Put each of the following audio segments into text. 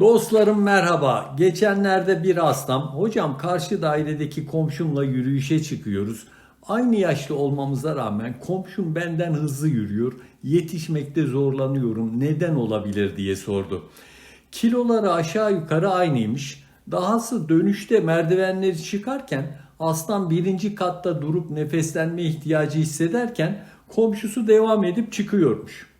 Dostlarım merhaba. Geçenlerde bir hastam, hocam karşı dairedeki komşumla yürüyüşe çıkıyoruz. Aynı yaşlı olmamıza rağmen komşum benden hızlı yürüyor. Yetişmekte zorlanıyorum. Neden olabilir diye sordu. Kiloları aşağı yukarı aynıymış. Dahası dönüşte merdivenleri çıkarken aslan birinci katta durup nefeslenme ihtiyacı hissederken komşusu devam edip çıkıyormuş.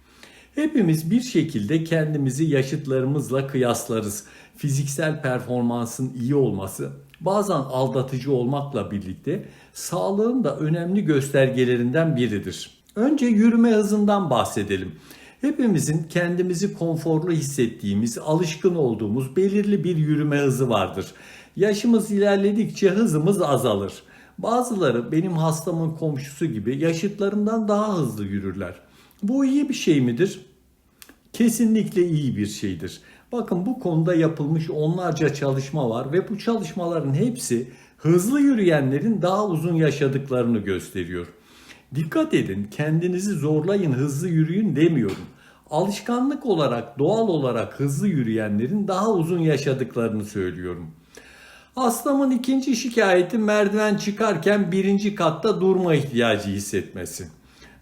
Hepimiz bir şekilde kendimizi yaşıtlarımızla kıyaslarız. Fiziksel performansın iyi olması bazen aldatıcı olmakla birlikte sağlığın da önemli göstergelerinden biridir. Önce yürüme hızından bahsedelim. Hepimizin kendimizi konforlu hissettiğimiz, alışkın olduğumuz belirli bir yürüme hızı vardır. Yaşımız ilerledikçe hızımız azalır. Bazıları benim hastamın komşusu gibi yaşıtlarından daha hızlı yürürler. Bu iyi bir şey midir? Kesinlikle iyi bir şeydir. Bakın bu konuda yapılmış onlarca çalışma var ve bu çalışmaların hepsi hızlı yürüyenlerin daha uzun yaşadıklarını gösteriyor. Dikkat edin, kendinizi zorlayın, hızlı yürüyün demiyorum. Alışkanlık olarak, doğal olarak hızlı yürüyenlerin daha uzun yaşadıklarını söylüyorum. Hastamın ikinci şikayeti merdiven çıkarken birinci katta durma ihtiyacı hissetmesi.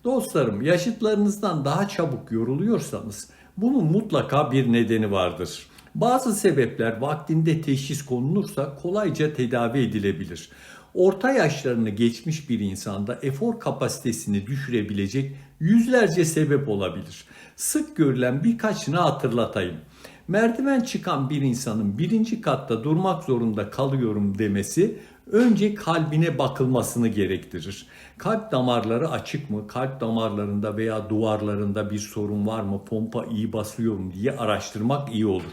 Dostlarım yaşıtlarınızdan daha çabuk yoruluyorsanız bunun mutlaka bir nedeni vardır. Bazı sebepler vaktinde teşhis konulursa kolayca tedavi edilebilir. Orta yaşlarını geçmiş bir insanda efor kapasitesini düşürebilecek yüzlerce sebep olabilir. Sık görülen birkaçını hatırlatayım. Merdiven çıkan bir insanın birinci katta durmak zorunda kalıyorum demesi önce kalbine bakılmasını gerektirir. Kalp damarları açık mı? Kalp damarlarında veya duvarlarında bir sorun var mı? Pompa iyi basıyor mu diye araştırmak iyi olur.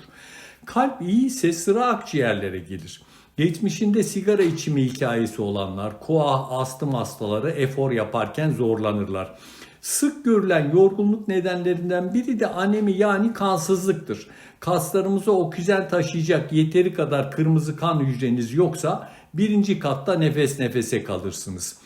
Kalp iyi ise sıra akciğerlere gelir. Geçmişinde sigara içimi hikayesi olanlar, koa, astım hastaları efor yaparken zorlanırlar. Sık görülen yorgunluk nedenlerinden biri de anemi yani kansızlıktır. Kaslarımıza oksijen taşıyacak yeteri kadar kırmızı kan hücreniz yoksa birinci katta nefes nefese kalırsınız.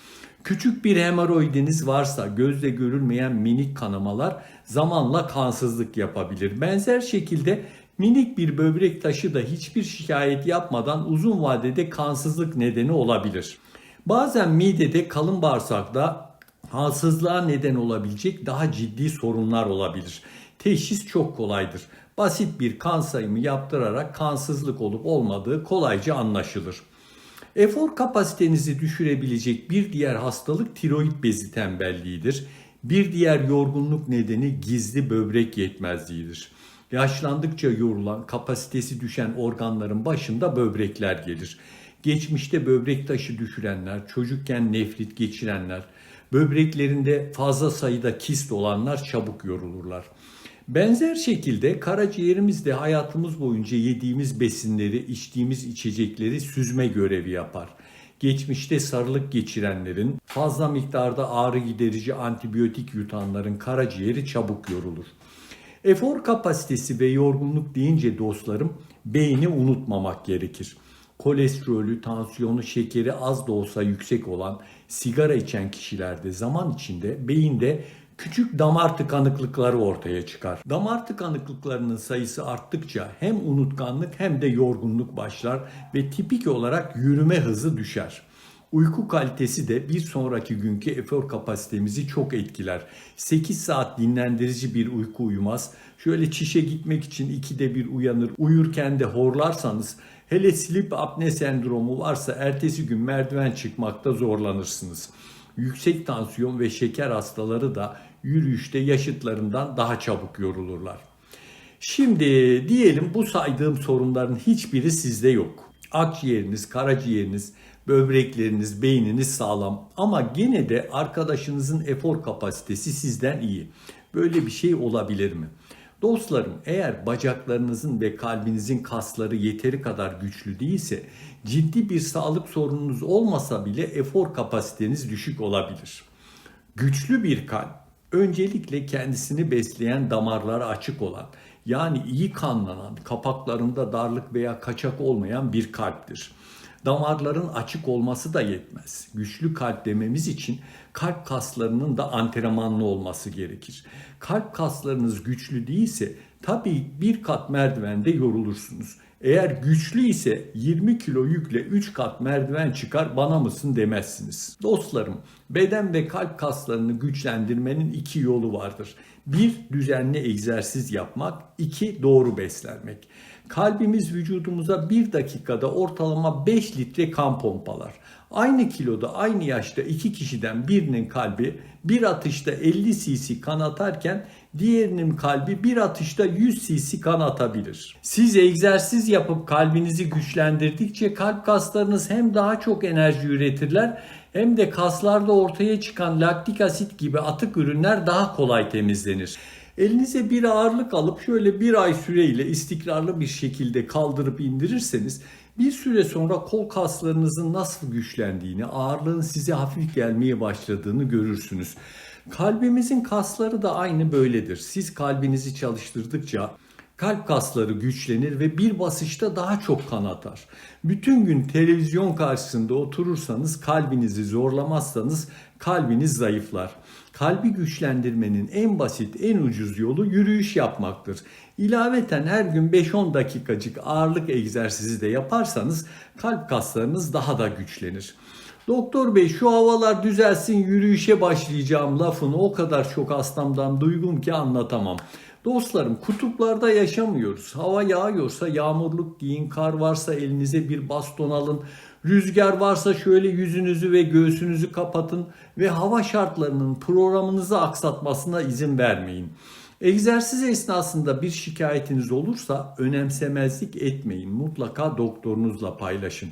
Küçük bir hemoroidiniz varsa gözle görülmeyen minik kanamalar zamanla kansızlık yapabilir. Benzer şekilde minik bir böbrek taşı da hiçbir şikayet yapmadan uzun vadede kansızlık nedeni olabilir. Bazen midede kalın bağırsakta halsızlığa neden olabilecek daha ciddi sorunlar olabilir. Teşhis çok kolaydır. Basit bir kan sayımı yaptırarak kansızlık olup olmadığı kolayca anlaşılır. Efor kapasitenizi düşürebilecek bir diğer hastalık tiroid bezi tembelliğidir. Bir diğer yorgunluk nedeni gizli böbrek yetmezliğidir. Yaşlandıkça yorulan, kapasitesi düşen organların başında böbrekler gelir. Geçmişte böbrek taşı düşürenler, çocukken nefrit geçirenler, böbreklerinde fazla sayıda kist olanlar çabuk yorulurlar. Benzer şekilde karaciğerimiz de hayatımız boyunca yediğimiz besinleri, içtiğimiz içecekleri süzme görevi yapar. Geçmişte sarılık geçirenlerin, fazla miktarda ağrı giderici antibiyotik yutanların karaciğeri çabuk yorulur. Efor kapasitesi ve yorgunluk deyince dostlarım beyni unutmamak gerekir. Kolesterolü, tansiyonu, şekeri az da olsa yüksek olan sigara içen kişilerde zaman içinde beyinde küçük damar tıkanıklıkları ortaya çıkar. Damar tıkanıklıklarının sayısı arttıkça hem unutkanlık hem de yorgunluk başlar ve tipik olarak yürüme hızı düşer. Uyku kalitesi de bir sonraki günkü efor kapasitemizi çok etkiler. 8 saat dinlendirici bir uyku uyumaz. Şöyle çişe gitmek için ikide bir uyanır. Uyurken de horlarsanız hele sleep apne sendromu varsa ertesi gün merdiven çıkmakta zorlanırsınız. Yüksek tansiyon ve şeker hastaları da yürüyüşte yaşıtlarından daha çabuk yorulurlar. Şimdi diyelim bu saydığım sorunların hiçbiri sizde yok. Akciğeriniz, karaciğeriniz, böbrekleriniz, beyniniz sağlam ama gene de arkadaşınızın efor kapasitesi sizden iyi. Böyle bir şey olabilir mi? Dostlarım eğer bacaklarınızın ve kalbinizin kasları yeteri kadar güçlü değilse ciddi bir sağlık sorununuz olmasa bile efor kapasiteniz düşük olabilir. Güçlü bir kalp öncelikle kendisini besleyen damarları açık olan yani iyi kanlanan kapaklarında darlık veya kaçak olmayan bir kalptir. Damarların açık olması da yetmez. Güçlü kalp dememiz için kalp kaslarının da antrenmanlı olması gerekir. Kalp kaslarınız güçlü değilse Tabii bir kat merdivende yorulursunuz. Eğer güçlü ise 20 kilo yükle 3 kat merdiven çıkar bana mısın demezsiniz. Dostlarım beden ve kalp kaslarını güçlendirmenin iki yolu vardır. Bir düzenli egzersiz yapmak, iki doğru beslenmek. Kalbimiz vücudumuza bir dakikada ortalama 5 litre kan pompalar. Aynı kiloda aynı yaşta iki kişiden birinin kalbi bir atışta 50 cc kan atarken diğerinin kalbi bir atışta 100 cc kan atabilir. Siz egzersiz yapıp kalbinizi güçlendirdikçe kalp kaslarınız hem daha çok enerji üretirler hem de kaslarda ortaya çıkan laktik asit gibi atık ürünler daha kolay temizlenir. Elinize bir ağırlık alıp şöyle bir ay süreyle istikrarlı bir şekilde kaldırıp indirirseniz bir süre sonra kol kaslarınızın nasıl güçlendiğini, ağırlığın size hafif gelmeye başladığını görürsünüz. Kalbimizin kasları da aynı böyledir. Siz kalbinizi çalıştırdıkça kalp kasları güçlenir ve bir basışta daha çok kan atar. Bütün gün televizyon karşısında oturursanız kalbinizi zorlamazsanız kalbiniz zayıflar. Kalbi güçlendirmenin en basit, en ucuz yolu yürüyüş yapmaktır. İlaveten her gün 5-10 dakikacık ağırlık egzersizi de yaparsanız kalp kaslarınız daha da güçlenir. Doktor bey şu havalar düzelsin yürüyüşe başlayacağım lafını o kadar çok hastamdan duygum ki anlatamam. Dostlarım kutuplarda yaşamıyoruz. Hava yağıyorsa yağmurluk giyin, kar varsa elinize bir baston alın. Rüzgar varsa şöyle yüzünüzü ve göğsünüzü kapatın ve hava şartlarının programınızı aksatmasına izin vermeyin. Egzersiz esnasında bir şikayetiniz olursa önemsemezlik etmeyin. Mutlaka doktorunuzla paylaşın.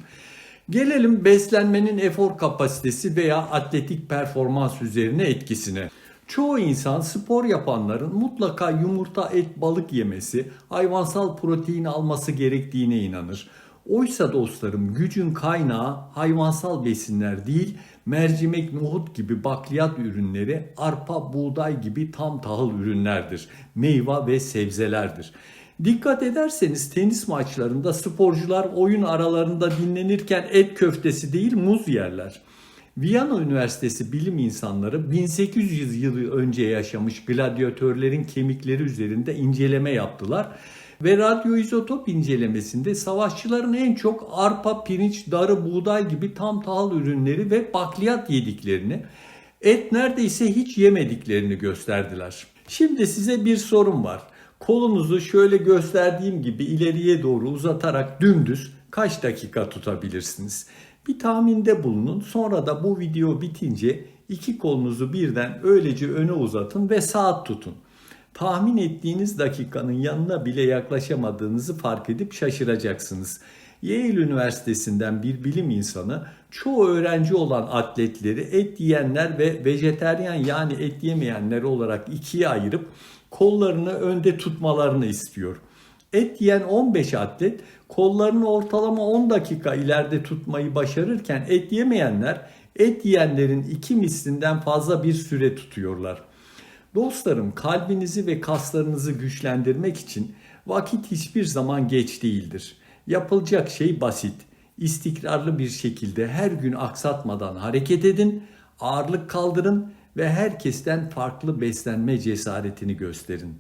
Gelelim beslenmenin efor kapasitesi veya atletik performans üzerine etkisine. Çoğu insan spor yapanların mutlaka yumurta, et, balık yemesi, hayvansal protein alması gerektiğine inanır. Oysa dostlarım gücün kaynağı hayvansal besinler değil, mercimek, nohut gibi bakliyat ürünleri, arpa, buğday gibi tam tahıl ürünlerdir. Meyve ve sebzelerdir. Dikkat ederseniz tenis maçlarında sporcular oyun aralarında dinlenirken et köftesi değil muz yerler. Viyana Üniversitesi bilim insanları 1800 yıl önce yaşamış gladyatörlerin kemikleri üzerinde inceleme yaptılar ve radyoizotop incelemesinde savaşçıların en çok arpa, pirinç, darı, buğday gibi tam tahıl ürünleri ve bakliyat yediklerini, et neredeyse hiç yemediklerini gösterdiler. Şimdi size bir sorum var. Kolunuzu şöyle gösterdiğim gibi ileriye doğru uzatarak dümdüz kaç dakika tutabilirsiniz? Bir tahminde bulunun. Sonra da bu video bitince iki kolunuzu birden öylece öne uzatın ve saat tutun. Tahmin ettiğiniz dakikanın yanına bile yaklaşamadığınızı fark edip şaşıracaksınız. Yale Üniversitesi'nden bir bilim insanı çoğu öğrenci olan atletleri et yiyenler ve vejeteryan yani et yemeyenler olarak ikiye ayırıp kollarını önde tutmalarını istiyor. Et yiyen 15 atlet kollarını ortalama 10 dakika ileride tutmayı başarırken et yemeyenler et yiyenlerin iki mislinden fazla bir süre tutuyorlar. Dostlarım kalbinizi ve kaslarınızı güçlendirmek için vakit hiçbir zaman geç değildir. Yapılacak şey basit. İstikrarlı bir şekilde her gün aksatmadan hareket edin, ağırlık kaldırın ve herkesten farklı beslenme cesaretini gösterin.